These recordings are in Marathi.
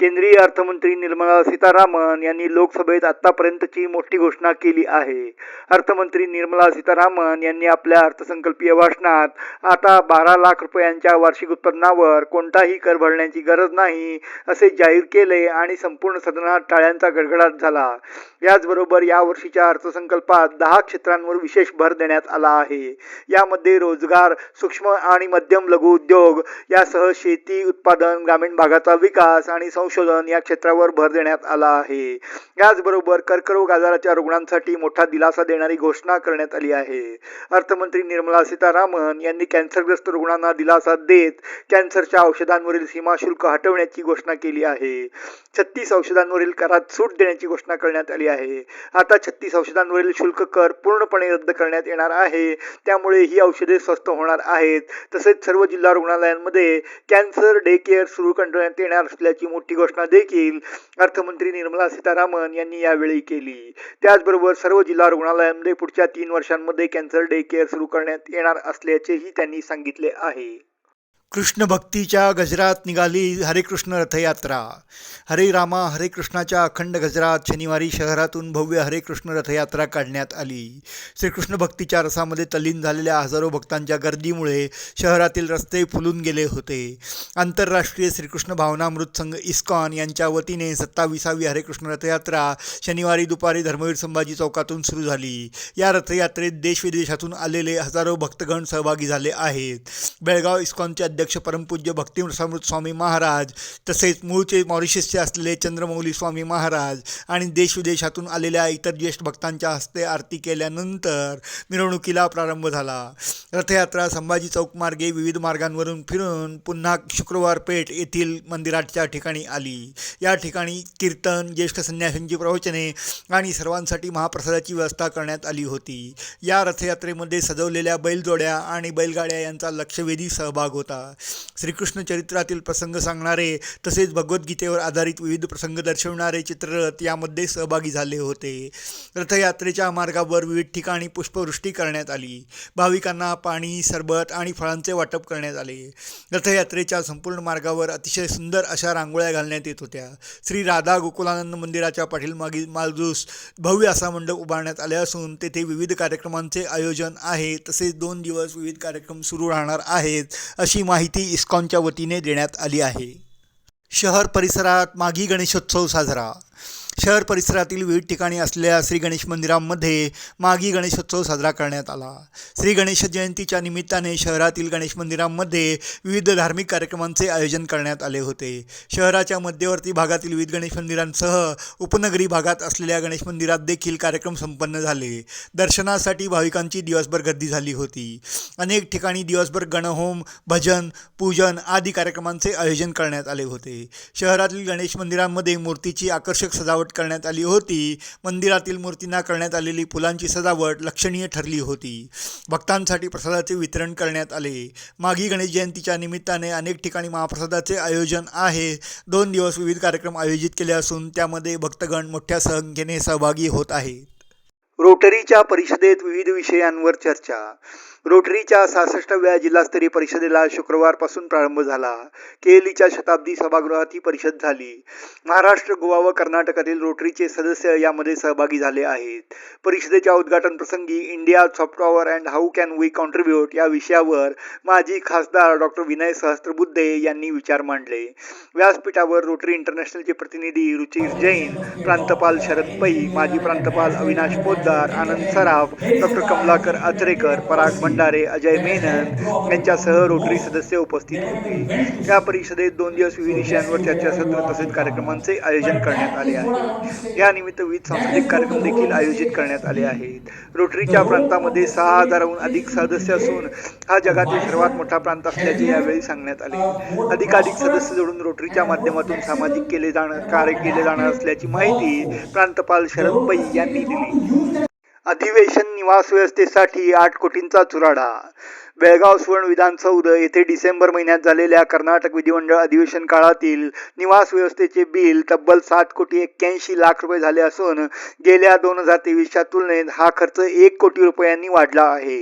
केंद्रीय अर्थमंत्री निर्मला सीतारामन यांनी लोकसभेत आतापर्यंतची मोठी घोषणा केली आहे. अर्थमंत्री निर्मला सीतारामन यांनी आपल्या अर्थसंकल्पीय भाषणात आता बारा लाख रुपयांच्या वार्षिक उत्पन्नावर कोणताही कर भरण्याची गरज नाही असे जाहीर केले आणि संपूर्ण सदनात टाळ्यांचा गडगडाट झाला. याचबरोबर यावर्षीच्या अर्थसंकल्पात दहा क्षेत्रांवर विशेष भर देण्यात आला आहे. यामध्ये रोजगार सूक्ष्म आणि मध्यम लघु उद्योग यासह शेती उत्पादन ग्रामीण भागाचा विकास आणि संशोधन या क्षेत्रावर भर देण्यात आला आहे. याचबरोबर कर्करोग आजाराच्या रुग्णांसाठी मोठा दिलासा देणारी घोषणा करण्यात आली आहे. अर्थमंत्री निर्मला सीतारामन यांनी कॅन्सरग्रस्त रुग्णांना दिलासा देत कॅन्सरच्या औषधांवरील सीमा शुल्क हटवण्याची घोषणा केली आहे. छत्तीस औषधांवरील करात सूट देण्याची घोषणा करण्यात आली आहे. आता छत्तीस औषधांवरील शुल्क कर पूर्णपणे रद्द करण्यात येणार आहे. त्यामुळे ही औषधे स्वस्त होणार आहेत. तसेच सर्व जिल्हा रुग्णालयांमध्ये कॅन्सर डे केअर सुरू करण्यात येणार असल्याची मोठी घोषणा देखील अर्थमंत्री निर्मला सीतारामन यांनी यावेळी केली. त्याचबरोबर सर्व जिल्हा रुग्णालयांमध्ये पुढच्या तीन वर्षांमध्ये कॅन्सर डे केअर सुरू करण्यात येणार असल्याचेही त्यांनी सांगितले आहे. कृष्ण भक्तीच्या गजरात निघाली हरेकृष्ण रथयात्रा. हरे रामा हरे कृष्णाच्या अखंड गजरात शनिवारी शहरातून भव्य हरे कृष्ण रथयात्रा काढण्यात आली. श्रीकृष्ण भक्तीच्या रसामध्ये तल्लीन झालेल्या हजारो भक्तांच्या गर्दीमुळे शहरातील रस्ते फुलून गेले होते. आंतरराष्ट्रीय श्रीकृष्ण भावनामृत संघ इस्कॉन यांच्या वतीने सत्ताविसावी हरेकृष्ण रथयात्रा शनिवारी दुपारी धर्मवीर संभाजी चौकातून सुरू झाली. या रथयात्रेत देशविदेशातून आलेले हजारो भक्तगण सहभागी झाले आहेत. बेळगाव इस्कॉनच्या अध्यक्ष परमपूज्य भक्तिमृत स्वामी महाराज तसेच मूळचे मॉरिशसचे असलेले चंद्रमौली स्वामी महाराज आणि देशविदेशातून आलेल्या इतर ज्येष्ठ भक्तांच्या हस्ते आरती केल्यानंतर मिरवणुकीला प्रारंभ झाला. रथयात्रा संभाजी चौक मार्गे विविध मार्गांवरून फिरून पुन्हा शुक्रवार पेठ येथील मंदिराच्या ठिकाणी आली. या ठिकाणी कीर्तन ज्येष्ठ संन्यासींची प्रवचने आणि सर्वांसाठी महाप्रसादाची व्यवस्था करण्यात आली होती. या रथयात्रेमध्ये सजवलेल्या बैलजोड्या आणि बैलगाड्या यांचा लक्षवेधी सहभाग होता. श्रीकृष्ण चरित्रातील प्रसंग सांगणारे तसेच भगवद्गीतेवर आधारित विविध प्रसंग दर्शवणारे चित्ररथ यामध्ये सहभागी झाले होते. रथयात्रेच्या मार्गावर विविध ठिकाणी पुष्पवृष्टी करण्यात आली. भाविकांना पाणी सरबत आणि फळांचे वाटप करण्यात आले. रथयात्रेच्या संपूर्ण मार्गावर अतिशय सुंदर अशा रांगोळ्या घालण्यात येत होत्या. श्री राधा गोकुलानंद मंदिराच्या पाठीमागील मालजूस भव्य असा मंडप उभारण्यात आले असून तेथे विविध कार्यक्रमांचे आयोजन आहे. तसेच दोन दिवस विविध कार्यक्रम सुरू राहणार आहेत अशी माहिती माहिती इस्कॉनच्या वतीने देण्यात आली आहे. शहर परिसरात माघी गणेशोत्सव साजरा. शहर परिसरातील विविध ठिकाणी असलेल्या श्री गणेश मंदिरांमध्ये माघी गणेशोत्सव साजरा करण्यात आला. श्री गणेश जयंतीच्या निमित्ताने शहरातील गणेश मंदिरांमध्ये विविध धार्मिक कार्यक्रमांचे आयोजन करण्यात आले होते. शहराच्या मध्यवर्ती भागातील विविध गणेश मंदिरांसह उपनगरी भागात असलेल्या गणेश मंदिरात देखील कार्यक्रम संपन्न झाले. दर्शनासाठी भाविकांची दिवसभर गर्दी झाली होती. अनेक ठिकाणी दिवसभर गणहोम भजन पूजन आदी कार्यक्रमांचे आयोजन करण्यात आले होते. शहरातील गणेश मंदिरांमध्ये मूर्तीची आकर्षक सजावट सजावट करण्यात आली होती. मंदिरातील मूर्तींना करण्यात आलेली फुलांची सजावट लक्षणीय ठरली होती. भक्तांसाठी प्रसादाचे वितरण करण्यात आले. माघी गणेश जयंतीच्या निमित्ताने अनेक ठिकाणी महाप्रसादाचे आयोजन आहे. दोन दिवस विविध कार्यक्रम आयोजित केले असून त्यामध्ये भक्तगण मोठ्या संख्येने सहभागी होत आहेत. रोटरीच्या परिषदेत विविध विषयांवर चर्चा. रोटरीच्या सहासष्टाव्या जिल्हास्तरीय परिषदेला शुक्रवारपासून प्रारंभ झाला. केएलईच्या शताब्दी सभागृहात ही परिषद झाली. महाराष्ट्र गोवा व कर्नाटकातील रोटरीचे सदस्य यामध्ये सहभागी झाले आहेत. परिषदेच्या उद्घाटन प्रसंगी India soft power and how can we contribute या विषयावर माजी खासदार डॉक्टर विनय सहस्त्रबुद्धे यांनी विचार मांडले. व्यासपीठावर रोटरी इंटरनॅशनलचे प्रतिनिधी रुचिर जैन प्रांतपाल शरद पै माजी प्रांतपाल अविनाश पोद्दार आनंद सराफ डॉक्टर कमलाकर आचरेकर पराग भंडारे अजय मेनन यांच्यासह रोटरी सदस्य उपस्थित होते. या परिषदेत दोन दिवस विविध विषयांवर चर्चासत्र तसेच कार्यक्रमांचे आयोजन करण्यात आले आहे. या निमित्त विविध सांस्कृतिक कार्यक्रम देखील आयोजित करण्यात आले आहेत. रोटरीच्या प्रांतामध्ये सहा हजाराहून अधिक सदस्य असून हा जगातील सर्वात मोठा प्रांत असल्याचे यावेळी सांगण्यात आले. अधिकाधिक सदस्य जोडून रोटरीच्या माध्यमातून सामाजिक केले जाणार कार्य केले जाणार असल्याची माहिती प्रांतपाल शरद पै यांनी दिली. अधिवेशन निवास व्यवस्थेसाठी आठ कोटींचा चुराडा. बेळगाव सुवर्ण विधानसौध येथे डिसेंबर महिन्यात झालेल्या कर्नाटक विधिमंडळ अधिवेशन काळातील निवास व्यवस्थेचे बिल तब्बल सात कोटी एक्क्याऐंशी लाख रुपये झाले असून गेल्या दोन हजार तेवीसच्या तुलनेत हा खर्च एक कोटी रुपयांनी वाढला आहे.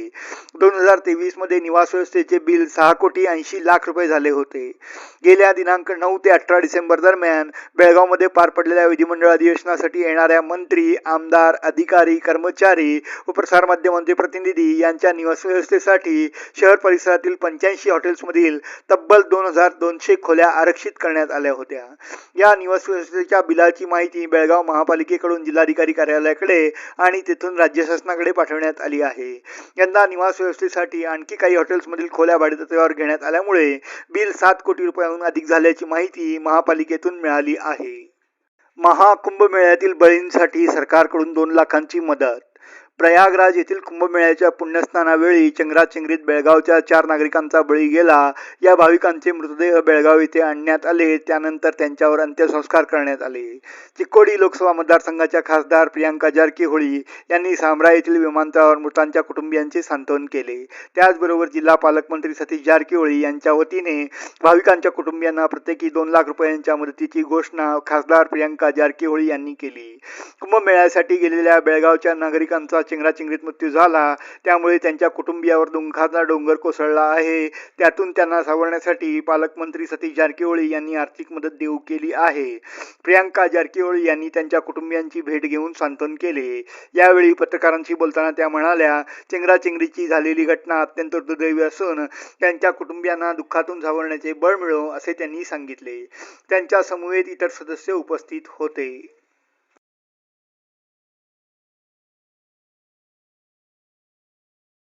दोन हजार तेवीसमध्ये निवास व्यवस्थेचे बिल सहा कोटी ऐंशी लाख रुपये झाले होते. गेल्या दिनांक नऊ ते अठरा डिसेंबर दरम्यान बेळगावमध्ये पार पडलेल्या विधिमंडळ अधिवेशनासाठी येणाऱ्या मंत्री आमदार अधिकारी कर्मचारी व प्रसारमाध्यमांचे प्रतिनिधी यांच्या निवास व्यवस्थेसाठी शहर परिसरातील पंच्याऐंशी हॉटेल्समधील तब्बल दोन हजार दोनशे खोल्या आरक्षित करण्यात आल्या होत्या. या निवास व्यवस्थेच्या बिलाची माहिती बेळगाव महापालिकेकडून जिल्हाधिकारी कार्यालयाकडे आणि तेथून राज्य शासनाकडे पाठवण्यात आली आहे. यंदा निवास व्यवस्थेसाठी आणखी काही हॉटेल्समधील खोल्या भाडेतत्वावर घेण्यात आल्यामुळे बिल सात कोटी रुपयांहून अधिक झाल्याची माहिती महापालिकेतून मिळाली आहे. महाकुंभमेळ्यातील बळींसाठी सरकारकडून दोन लाखांची मदत प्रयागराज येथील कुंभमेळ्याच्या पुण्यस्नानावेळी चंगराचंगरीत बेळगावच्या चार नागरिकांचा बळी गेला. या भाविकांचे मृतदेह बेळगाव येथे आणण्यात आले. त्यानंतर त्यांच्यावर अंत्यसंस्कार करण्यात आले. चिकोडी लोकसभा मतदारसंघाच्या खासदार प्रियांका जारकीहोळी यांनी सामरा येथील विमानतळावर मृतांच्या कुटुंबियांचे सांत्वन केले. त्याचबरोबर जिल्हा पालकमंत्री सतीश जारकीहोळी यांच्या वतीने भाविकांच्या कुटुंबियांना प्रत्येकी दोन लाख रुपयांच्या मदतीची घोषणा खासदार प्रियांका जारकीहोळी यांनी केली. कुंभमेळ्यासाठी गेलेल्या बेळगावच्या नागरिकांचा चिंगराचिंगरीत मृत्यू झाला. त्यामुळे त्यांच्या कुटुंबियावर दुंखाचा डोंगर कोसळला आहे. त्यातून त्यांना सावरण्यासाठी पालकमंत्री सतीश जारकीहोळी यांनी आर्थिक मदत देऊ केली आहे. प्रियांका जारकीहोळी यांनी त्यांच्या कुटुंबियांची भेट घेऊन सांत्वन केले. यावेळी पत्रकारांशी बोलताना त्या म्हणाल्या चिंगराचिंगरीची झालेली घटना अत्यंत दुर्दैवी असून त्यांच्या कुटुंबियांना दुःखातून सावरण्याचे बळ मिळो असे त्यांनी सांगितले. त्यांच्या समूहेत इतर सदस्य उपस्थित होते.